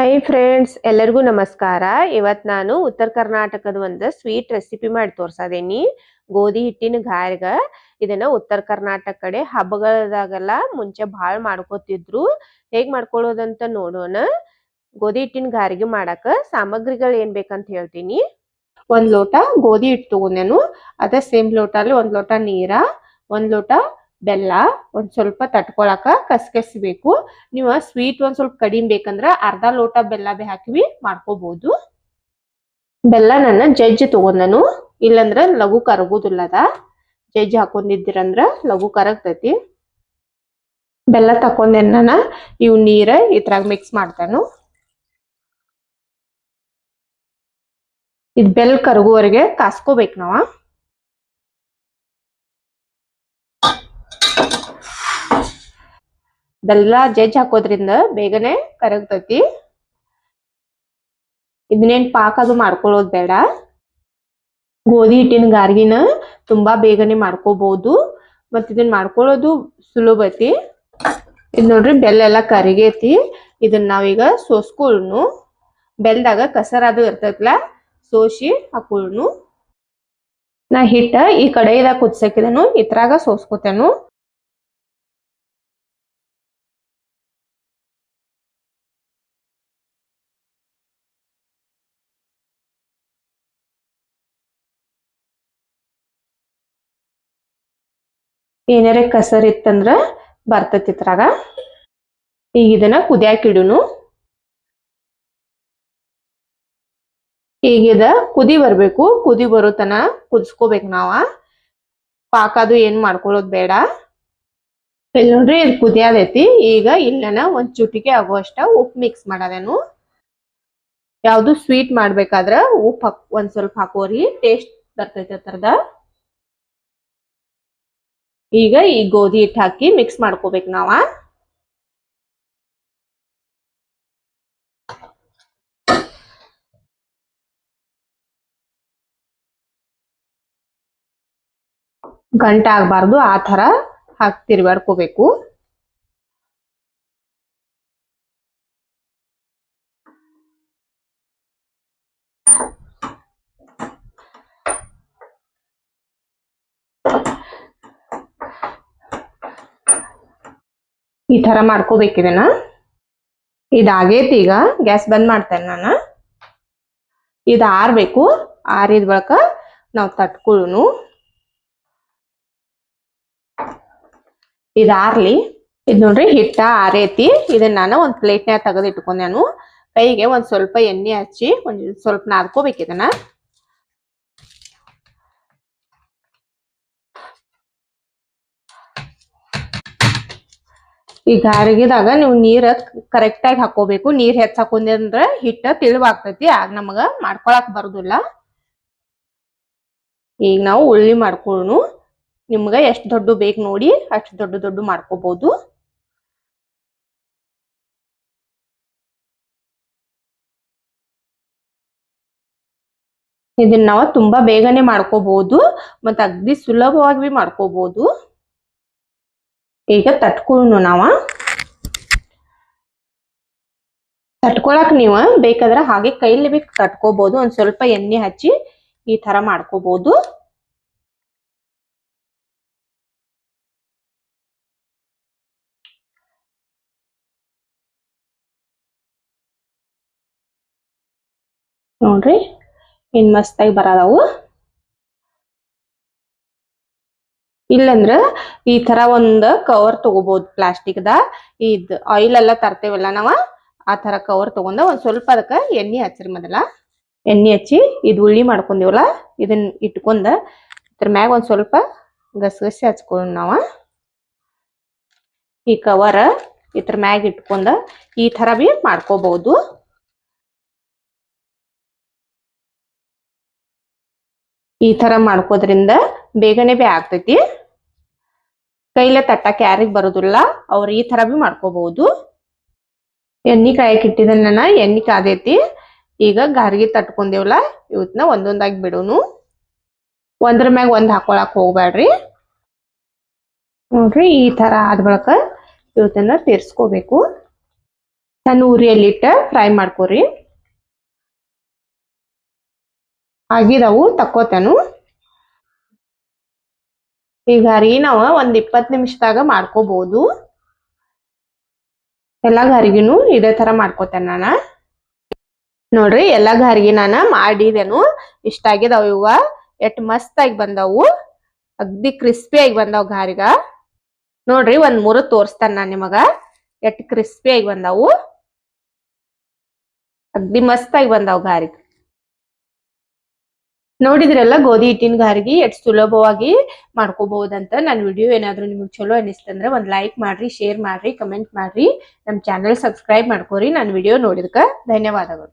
Hi friends ಎಲ್ಲರಿಗೂ ನಮಸ್ಕಾರ. ಇವತ್ ನಾನು ಉತ್ತರ ಕರ್ನಾಟಕದ ಒಂದು ಸ್ವೀಟ್ ರೆಸಿಪಿ ಮಾಡಿ ತೋರ್ಸದೇನಿ. ಗೋಧಿ ಹಿಟ್ಟಿನ ಗಾರ್ಗ. ಇದನ್ನ ಉತ್ತರ ಕರ್ನಾಟಕ ಕಡೆ ಹಬ್ಬಗಳದಾಗೆಲ್ಲ ಮುಂಚೆ ಭಾಳ ಮಾಡ್ಕೋತಿದ್ರು. ಹೇಗ್ ಮಾಡ್ಕೊಳ್ಳೋದಂತ ನೋಡೋಣ. ಗೋಧಿ ಹಿಟ್ಟಿನ ಗಾರಿಗೆ ಮಾಡಾಕ ಸಾಮಗ್ರಿಗಳು ಏನ್ ಬೇಕಂತ ಹೇಳ್ತೀನಿ. ಒಂದ್ ಲೋಟ ಗೋಧಿ ಹಿಟ್ಟು ತಗೊಂಡೆನು. ಅದ ಸೇಮ್ ಲೋಟ ಅಲ್ಲಿ ಒಂದ್ ಲೋಟ ನೀರ, ಒಂದ್ ಲೋಟ ಬೆಲ್ಲ ಒಂದ್ ಸ್ವಲ್ಪ ತಟ್ಕೊಳಕ ಕಸ್ಕಸ್ಬೇಕು. ನೀವು ಸ್ವೀಟ್ ಒಂದ್ ಸ್ವಲ್ಪ ಕಡಿಮೆ ಬೇಕಂದ್ರ ಅರ್ಧ ಲೋಟ ಬೆಲ್ಲ ಹಾಕಿವಿ ಮಾಡ್ಕೋಬಹುದು ಬೆಲ್ಲ ನನ್ನ ಜಜ್ಜಿ ತಗೊಂಡನು, ಇಲ್ಲಂದ್ರ ಲಘು ಕರಗುದಿಲ್ಲದ. ಜಜ್ಜಿ ಹಾಕೊಂಡಿದ್ದೀರಂದ್ರ ಲಘು ಕರಗ್ತೈತಿ. ಬೆಲ್ಲ ತಕೊಂಡೆ ನಾನು, ಇವ್ ನೀರ ಇದ್ರಾಗ ಮಿಕ್ಸ್ ಮಾಡ್ತಾನು. ಇದ್ ಬೆಲ್ ಕರಗುವವರೆಗೆ ಕಾಸ್ಕೋಬೇಕು ನಾವ. ಬೆಲ್ಲ ಜಜ್ಜ್ ಹಾಕೋದ್ರಿಂದ ಬೇಗನೆ ಕರಗ್ತೈತಿ. ಇದನ್ನೇನ್ ಪಾಕ ಅದು ಮಾಡ್ಕೊಳ್ಳೋದ್ ಬೇಡ. ಗೋಧಿ ಹಿಟ್ಟಿನ ಗಾರ್ಗಿನ ತುಂಬಾ ಬೇಗನೆ ಮಾಡ್ಕೋಬಹುದು ಮತ್ ಇದನ್ನ ಮಾಡ್ಕೊಳ್ಳೋದು ಸುಲಭ ಐತಿ. ಇದ್ ನೋಡ್ರಿ ಬೆಲ್ಲ ಎಲ್ಲಾ ಕರಿಗೈತಿ. ಇದನ್ನ ನಾವೀಗ ಸೋಸ್ಕೊಳ್ನು. ಬೆಲ್ದಾಗ ಕಸರಾದು ಇರ್ತೈತ್ಲ ಸೋಸಿ ಹಾಕೊಳ್ನು. ನಾ ಹಿಟ್ಟ ಈ ಕಡೆಯಿಂದ ಕುದ್ಸಕಿದನು ಇತ್ರಾಗ ಸೋಸ್ಕೊತೇನು. ಏನಾರ ಕಸರ್ ಇತ್ತಂದ್ರ ಬರ್ತೈತಿ ಇದ್ರಾಗ. ಈಗ ಇದನ್ನ ಕುದಿಯಾಕ ಇಡುನು. ಈಗ ಇದ ಕುದಿ ಬರ್ಬೇಕು. ಕುದಿ ಬರೋ ತನ ಕುದಿಸ್ಕೋಬೇಕು ನಾವ. ಪಾಕ ಅದು ಏನ್ ಮಾಡ್ಕೊಳ್ಳೋದು ಬೇಡ. ಇಲ್ಲಿ ನೋಡ್ರಿ ಇದು ಕುದಿಯಾದೈತಿ. ಈಗ ಇಲ್ಲನ ಒಂದ್ ಚುಟಿಕೆ ಆಗುವಷ್ಟ ಉಪ್ಪು ಮಿಕ್ಸ್ ಮಾಡದೇನು. ಯಾವ್ದು ಸ್ವೀಟ್ ಮಾಡ್ಬೇಕಾದ್ರ ಉಪ್ಪು ಹಾಕ್, ಒಂದ್ ಸ್ವಲ್ಪ ಹಾಕೋರಿ. ಟೇಸ್ಟ್ ಬರ್ತೈತಿ ಅದ್ರದ ಈಗ ಈ ಗೋಧಿ ಹಿಟ್ಟು ಹಾಕಿ ಮಿಕ್ಸ್ ಮಾಡ್ಕೋಬೇಕು ನಾವ. ಗಂಟ ಆಗ್ಬಾರ್ದು ಆ ತರ ಹಾಕಿ ಈ ತರ ಮಾಡ್ಕೋಬೇಕು ಇದನ್ನ. ಇದಾಗೈತಿ ಈಗ. ಗ್ಯಾಸ್ ಬಂದ್ ಮಾಡ್ತೇನೆ ನಾನು. ಇದು ಆರ್ಬೇಕು. ಆರಿದ ಬಳಿಕ ನಾವು ತಟ್ಕೊಳ್ಳುನು ಇದು ಆರ್ಲಿ. ಇದ್ ನೋಡ್ರಿ ಹಿಟ್ಟ ಆರೈತಿ. ಇದನ್ನ ನಾನು ಒಂದು ಪ್ಲೇಟ್ನ್ಯಾಗ ತೆಗೆದಿಟ್ಕೊಂಡೆ ನಾನು. ಕೈಗೆ ಒಂದ್ ಸ್ವಲ್ಪ ಎಣ್ಣೆ ಹಚ್ಚಿ ಒಂದ್ ಸ್ವಲ್ಪ ನಾದ್ಕೋಬೇಕು ಇದನ್ನ. ಈ ಗಾರ್ಗಿದಾಗ ನೀವು ನೀರ ಕರೆಕ್ಟ್ ಆಗಿ ಹಾಕೋಬೇಕು. ನೀರ್ ಹೆಚ್ಚ ಹಾಕೊಂಡಿ ಅಂದ್ರ ಹಿಟ್ಟ ತಿಳಿವಾಗ್ತೈತಿ. ಆಗ ನಮಗ ಮಾಡ್ಕೊಳಕ್ ಬರುದಿಲ್ಲ. ಈಗ ನಾವು ಉಳ್ಳಿ ಮಾಡ್ಕೊಳ್ಳು ನಿಮ್ಗ ಎಷ್ಟ್ ದೊಡ್ಡ ಬೇಕು ನೋಡಿ ಅಷ್ಟು ದೊಡ್ಡ ದೊಡ್ಡ ಮಾಡ್ಕೋಬಹುದು ಇದನ್ನ ನಾವು ತುಂಬಾ ಬೇಗನೆ ಮಾಡ್ಕೋಬಹುದು ಮತ್ತ ಅಗ್ದಿ ಸುಲಭವಾಗಿ ಮಾಡ್ಕೋಬಹುದು ಈಗ ತಟ್ಕೊಳ್ಳೋಣ ನಾವು. ತಟ್ಕೊಳಕ್ ನೀವು ಬೇಕಾದ್ರೆ ಹಾಗೆ ಕೈಲಿ ಬಿ ತಟ್ಕೋಬಹುದು ಒಂದ್ ಸ್ವಲ್ಪ ಎಣ್ಣೆ ಹಚ್ಚಿ ಈ ತರ ಮಾಡ್ಕೋಬಹುದು ನೋಡ್ರಿ ಇನ್ ಮಸ್ತಾಗಿ ಬರದವು. ಇಲ್ಲಂದ್ರ ಈ ತರ ಒಂದ್ ಕವರ್ ತಗೋಬಹುದು ಪ್ಲಾಸ್ಟಿಕ್ ದ. ಇದ್ ಆಯಿಲ್ ಎಲ್ಲ ತರ್ತೇವಲ್ಲ ನಾವ, ಆ ತರ ಕವರ್ ತಗೊಂಡ ಒಂದ್ ಸ್ವಲ್ಪ ಅದಕ್ಕ ಎಣ್ಣೆ ಹಚ್ಚ್ರಿ ಮೊದಲ. ಎಣ್ಣೆ ಹಚ್ಚಿ ಇದ್ ಉಳ್ಳಿ ಮಾಡ್ಕೊಂಡಿವಲ್ಲ ಇದನ್ನ ಇಟ್ಕೊಂಡ ಇದ್ರ ಮ್ಯಾಗ ಒಂದ್ ಸ್ವಲ್ಪ ಗಸಗಸಿ ಹಚ್ಕೊಂಡ್ ನಾವ. ಈ ಕವರ್ ಇದ್ರ ಮ್ಯಾಗ ಇಟ್ಕೊಂಡ ಈ ತರ ಬಿ ಮಾಡ್ಕೋಬಹುದು ಈ ತರ ಮಾಡ್ಕೋದ್ರಿಂದ ಬೇಗನೆ ಬಿ ಆಗ್ತೈತಿ. ಕೈಲೇ ತಟ್ಟಕ್ಕೆ ಯಾರಿಗೆ ಬರೋದಿಲ್ಲ. ಅವ್ರು ಈ ತರ ಬಿ ಮಾಡ್ಕೋಬಹುದು ಎಣ್ಣೆ ಕಾಯಕ್ಕೆ ಇಟ್ಟಿದ್ದನ್ನ ಎಣ್ಣೆ ಕಾದೈತಿ. ಈಗ ಗಾರ್ಗಿ ತಟ್ಕೊಂಡೇವಲ್ಲ ಇವತ್ತನ್ನ ಒಂದೊಂದಾಗಿ ಬಿಡೋನು. ಒಂದ್ರ ಮ್ಯಾಗ ಒಂದ್ ಹಾಕೊಳಕ್ ಹೋಗ್ಬ್ಯಾಡ್ರಿ. ನೋಡ್ರಿ ಈ ತರ ಆದ ಬಳಿಕ ಇವತ್ತನ್ನ ತೀರ್ಸ್ಕೋಬೇಕು. ಸಣ್ಣ ಉರಿಯಲ್ಲಿಟ್ಟ ಫ್ರೈ ಮಾಡ್ಕೋರಿ. ಆಗಿದವು ತಕ್ಕೋತೇನು. ಈಗ ಹರಿ ನಾವ ಒಂದ್ ಇಪ್ಪತ್ ನಿಮಿಷದಾಗ ಮಾಡ್ಕೋಬಹುದು ಎಲ್ಲಾ ಗಾರಿಗಿನು ಇದೇ ತರ ಮಾಡ್ಕೋತೇನೆ ನಾನ. ನೋಡ್ರಿ, ಎಲ್ಲಾ ಗಾರಿಗೆ ನಾನ ಮಾಡಿದೇನು. ಇಷ್ಟ ಆಗಿದಾವ ಇವ ಎಷ್ಟ್ ಮಸ್ತ್ ಆಗಿ ಬಂದವು. ಅಗ್ದಿ ಕ್ರಿಸ್ಪಿ ಆಗಿ ಬಂದಾವ್ ಗಾರಿಗ. ನೋಡ್ರಿ, ಒಂದ್ ಮೂರು ತೋರ್ಸ್ತಾನ ನಾನ್ ನಿಮಗ. ಎಷ್ಟ್ ಕ್ರಿಸ್ಪಿ ಆಗಿ ಬಂದಾವು. ಅಗ್ದಿ ಮಸ್ತ್ ಆಗಿ ಬಂದಾವ್ ಗಾರಿಗ. ನೋಡಿದ್ರಲ್ಲ ಗೋಧಿ ಹಿಟ್ಟಿನ ಗಾರ್ಗಿ ಎಷ್ಟ್ ಸುಲಭವಾಗಿ ಮಾಡ್ಕೋಬಹುದಂತ ನನ್ನ ವಿಡಿಯೋ ಏನಾದ್ರು ನಿಮ್ಗೆ ಚಲೋ ಅನಿಸ್ತಂದ್ರೆ ಒಂದ್ ಲೈಕ್ ಮಾಡ್ರಿ ಶೇರ್ ಮಾಡ್ರಿ ಕಮೆಂಟ್ ಮಾಡ್ರಿ. ನಮ್ ಚಾನೆಲ್ ಸಬ್ಸ್ಕ್ರೈಬ್ ಮಾಡ್ಕೋರಿ, ನನ್ ವಿಡಿಯೋ ನೋಡಿದಕ್ಕೆ ಧನ್ಯವಾದಗಳು.